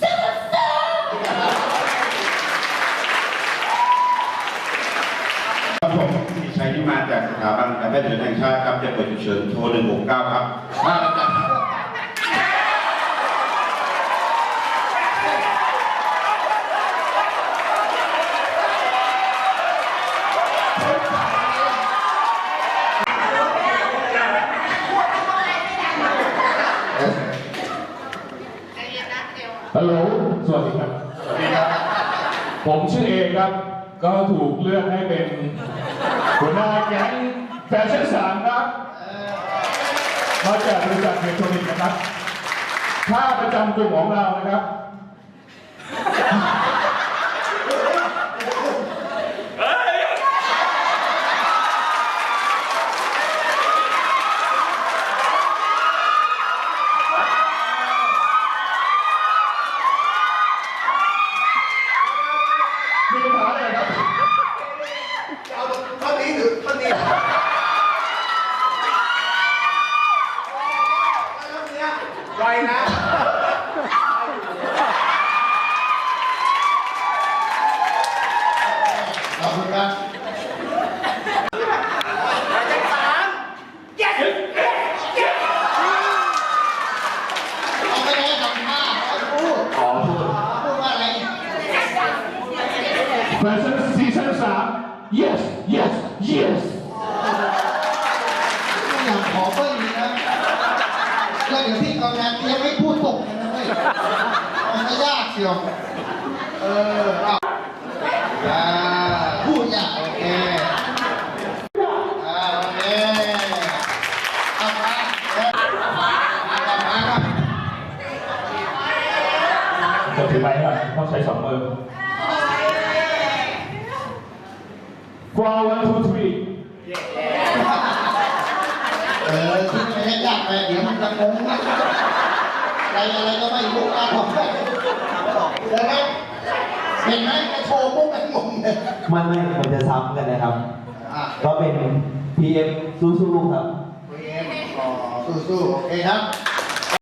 ซ่าซาครับผมมีชัยที่มาจากสถาบันการแพทย์แห่งชาติครับจะเปิดฉุกเฉินโทร169 ครับ ฮัลโหล สวัสดีครับ สวัสดีครับ ผมชื่อเอกครับ ก็ถูกเลือกให้เป็นหัวหน้าแก๊งแฟชั่นสามครับ มาจากบริษัทเมโทรนิกนะครับท่าประจำกลุ่มของเรานะครับ มีปัญหาอะไรครับ เอาท่อนนี้หรือท่อนนี้ไวนะขอบคุณครับเขาไม่ได้ทำท่าเขาพูดขอโทษพูดว่าอะไร แฟชั่นซีซั่นสาม yes yes yes ทุกอย่างขอเบิ้ลนี้นะแล้วเดี๋ยวพี่กำนันยังไม่พูดตกเลยนะเว้ยมันไม่ยากเชียว เออเอาอ่าพูดยากโอเคอ่าโอเคเอามาเอามาเอามาครับจะถือไม้ครับต้องใช้สองมือ เออคิดไปยากไปเดี๋ยวมันจะงงนะอะไรอะไรก็ไม่รู้อะผมเดี๋ยวนะเห็นไหมกระโชว์มุกกันงงเลยมันไม่มันจะซ้ำกันนะครับ อะก็เป็น PM สู้ๆครับ เอ็มสู้ๆโอเคครับ